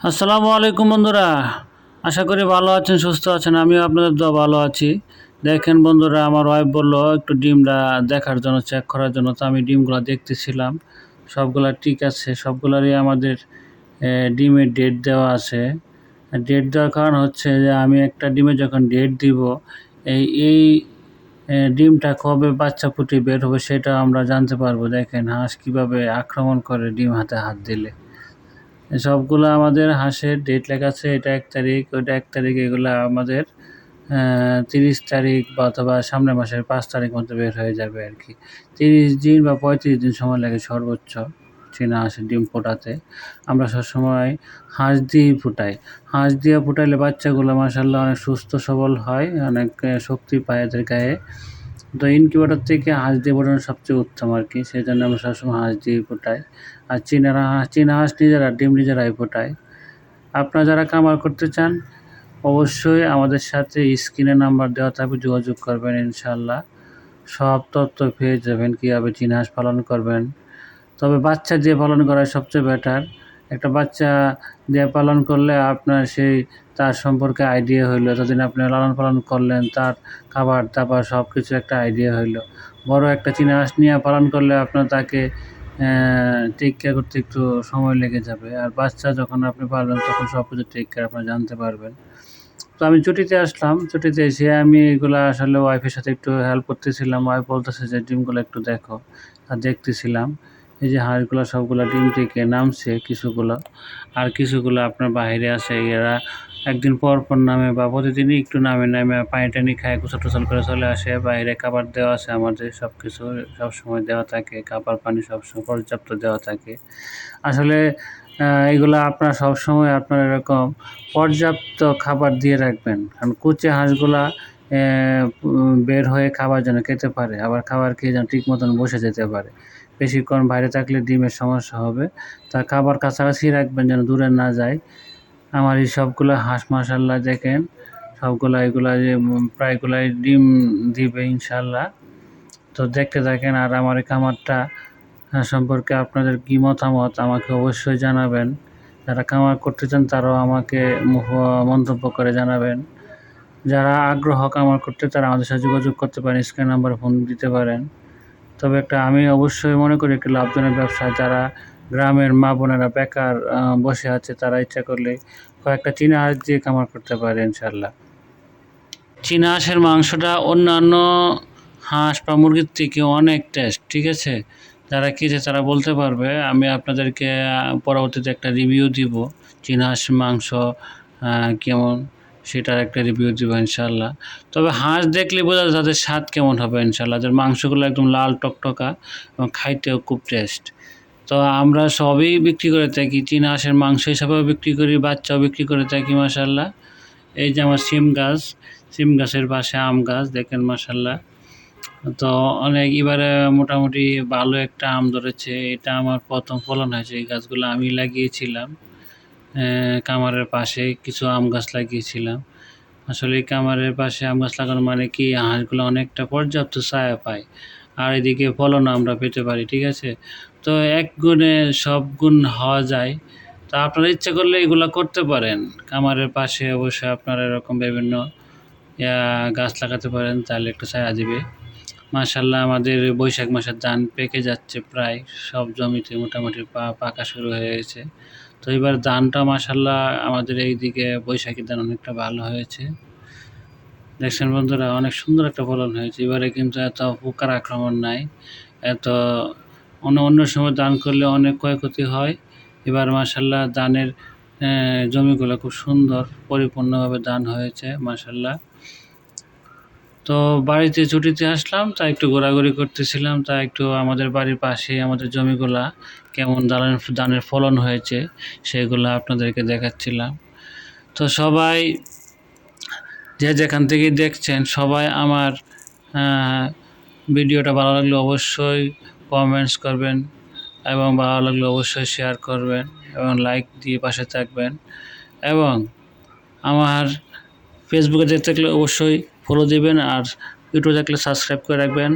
আসসালামু আলাইকুম বন্ধুরা। আশা করি ভালো আছেন, সুস্থ আছেন, আমিও আপনাদের দোয়া ভালো আছি। দেখেন বন্ধুরা, আমার ওয়াইফ বলল, একটু ডিমটা দেখার জন্য চেক করার জন্য। তো আমি ডিমগুলো দেখতেছিলাম। সবগুলা ঠিক আছে, সবগুলারই আমাদের ডিমের ডেট দেওয়া আছে। ডেট দেওয়ার কারণ হচ্ছে যে, আমি একটা ডিমে যখন ডেট দিব, এই এই ডিমটা কবে বাচ্চা ফুটে বের হবে সেটা আমরা জানতে পারব। দেখেন হাঁস কীভাবে আক্রমণ করে ডিম হাতে হাত দিলে। সবগুলো আমাদের হাঁসের ডেট লেখা আছে, এটা এক তারিখ, ওইটা এক তারিখ, এগুলো আমাদের তিরিশ তারিখ বা অথবা সামনের মাসের পাঁচ তারিখ মতো বের হয়ে যাবে আর কি তিরিশ দিন বা পঁয়ত্রিশ দিন সময় লাগে সর্বোচ্চ চীনা হাঁসের ডিম ফোটাতে। আমরা সবসময় হাঁস দিয়েই ফুটাই। হাঁস দিয়ে ফুটাইলে বাচ্চাগুলো মাসাল্লাহ অনেক সুস্থ সবল হয়, অনেক শক্তি পায় এদের গায়ে। তো ইনকিউবেটর থেকে হাঁস দিয়ে ফোটানো সবচেয়ে উত্তম আর কি সেই জন্য আমরা সবসময় হাঁস দিয়ে ফোটাই আর চীনারা হাঁস চীনা হাঁস নিজেরা, ডিম নিজেরাই ফোটায় আপনারা যারা কামার করতে চান, অবশ্যই আমাদের সাথে স্ক্রিনে নাম্বার দেওয়া থাকবে, যোগাযোগ করবেন ইনশাল্লাহ সব তথ্য পেয়ে যাবেন, কীভাবে চীনা হাঁস পালন করবেন। তবে বাচ্চা দিয়ে পালন করা সবচেয়ে বেটার একটা বাচ্চা দিয়ে পালন করলে আপনার সেই, তার সম্পর্কে আইডিয়া হইল। এতদিন আপনি লালন পালন করলেন, তার খাবার দাবার সব কিছু একটা আইডিয়া হইল। বড় একটা চীনা নিয়ে পালন করলে আপনার তাকে টেক কেয়ার করতে একটু সময় লেগে যাবে। আর বাচ্চা যখন আপনি পারবেন তখন সব কিছু টেক কেয়ার আপনি জানতে পারবেন। তো আমি ছুটিতে আসলাম। ছুটিতে এসে আমি এগুলো আসলে ওয়াইফের সাথে একটু হেল্প করতেছিলাম। ওয়াইফ বলতেছে যে, ডিমগুলো একটু দেখো। আর দেখতেছিলাম। এই যে হাঁসগুলো সবগুলো ডিম থেকে নামছে কিছুগুলো, আর কিছুগুলো আপনার বাইরে আছে, এরা একদিন পর পর নামে বা প্রতিদিনই একটু নামে নামে পানি টানি খায়, গোসল টোসল করে চলে আসে, বাইরে খাবার দেওয়া আছে আমাদের সব কিছু সবসময় দেওয়া থাকে, খাবার পানি সবসময় পর্যাপ্ত দেওয়া থাকে। আসলে এগুলো আপনার সবসময় আপনার এরকম পর্যাপ্ত খাবার দিয়ে রাখবেন, কারণ কুচে হাঁসগুলা বের হয়ে খাবার যেন খেতে পারে, আবার খাবার খেয়ে যেন ঠিক মতন বসে যেতে পারে। বেশিক্ষণ বাইরে থাকলে ডিমের সমস্যা হবে। তা খাবার কাছাকাছি রাখবেন যেন দূরে না যায়। আমার এই সবগুলো হাঁস মাসাল্লাহ দেখেন, সবগুলো এগুলো যে প্রায়গুলাই ডিম দিবে ইনশাল্লাহ। তো দেখতে থাকেন আর আমার এই খামারটা সম্পর্কে আপনাদের কী মতামত আমাকে অবশ্যই জানাবেন। যারা খামার করতে চান তারাও আমাকে মন্তব্য করে জানাবেন। যারা আগ্রহ কামার করতে তারা আমাদের সাথে যোগাযোগ করতে পারেন, স্ক্রিন নাম্বারে, ফোন দিতে পারেন। তবে একটা আমি অবশ্যই মনে করি একটি লাভজনক ব্যবসা, যারা গ্রামের মা বোনেরা বেকার বসে আছে তারা ইচ্ছা করলে কয়েকটা চীনা হাঁস দিয়ে কামার করতে পারে ইনশাল্লাহ চীনা হাঁসের মাংসটা অন্যান্য হাঁস বা মুরগির থেকে অনেক টেস্ট ঠিক আছে? যারা খেয়েছে তারা বলতে পারবে, আমি আপনাদেরকে পরবর্তীতে একটা রিভিউ দিব, চীনা হাঁসের মাংস কেমন। সেটার একটা রিভিউ দিব ইনশাল্লাহ তবে হাঁস দেখলে বোঝা যায় তাদের স্বাদ কেমন হবে ইনশাল্লাহ তাদের মাংসগুলো একদম লাল টকটকা এবং খাইতেও খুব টেস্ট তো আমরা সবই বিক্রি করে থাকি চীনা হাঁসের মাংস হিসাবেও বিক্রি করি, বাচ্চাও বিক্রি করে থাকি মাসাল্লাহ এই যে আমার সিম গাছ, সিম গাছের পাশে আম গাছ, দেখেন মাসাল্লাহ তো অনেক এবারে মোটামুটি ভালো একটা আম ধরেছে, এটা আমার প্রথম ফলন হয়েছে, এই গাছগুলো আমি লাগিয়েছিলাম। কামারের পাশে কিছু আম গাছ লাগিয়েছিলাম। আসলে কামারের পাশে আম গাছ লাগানো মানে কি? হাঁসগুলো অনেকটা পর্যাপ্ত ছায়া পায়। আর এদিকে ফলন আমরা পেতে পারি, ঠিক আছে? তো এক গুণে সব গুণ হওয়া যায়। তো আপনারা ইচ্ছা করলে এগুলো করতে পারেন। কামারের পাশে অবশ্যই আপনারা এরকম বিভিন্ন গাছ লাগাতে পারেন, তাহলে একটু ছায়া দিবে। মাশাল্লাহ আমাদের বৈশাখ মাসের ধান পেকে যাচ্ছে প্রায়, সব জমিতে মোটামুটি পা পাকা শুরু হয়ে গেছে। তো এবার ধানটা মাশাল্লাহ আমাদের এই দিকে বৈশাখী ধান অনেকটা ভালো হয়েছে। দেখছেন বন্ধুরা, অনেক সুন্দর একটা ফলন হয়েছে। এবারে কিন্তু এত পোকার আক্রমণ নাই, এত অন্য অন্য সময় দান করলে অনেক ক্ষয়ক্ষতি হয়। এবার মাশাল্লাহ দানের জমিগুলো খুব সুন্দর, পরিপূর্ণভাবে দান হয়েছে মাশাল্লাহ তো বাড়িতে ছুটিতে আসলাম, তা একটু ঘোরাঘুরি করতেছিলাম, তা একটু আমাদের বাড়ির পাশে আমাদের জমিগুলা কেমন ধানের ধানের ফলন হয়েছে সেগুলো আপনাদেরকে দেখাচ্ছিলাম। তো সবাই যে যেখান থেকে দেখছেন, সবাই আমার ভিডিওটা ভালো লাগলে অবশ্যই কমেন্টস করবেন এবং ভালো লাগলে অবশ্যই শেয়ার করবেন এবং লাইক দিয়ে পাশে থাকবেন এবং আমার ফেসবুকে দেখতে থাকলে অবশ্যই ফলো দিবেন আর ইউটিউবে দেখলে সাবস্ক্রাইব করে রাখবেন।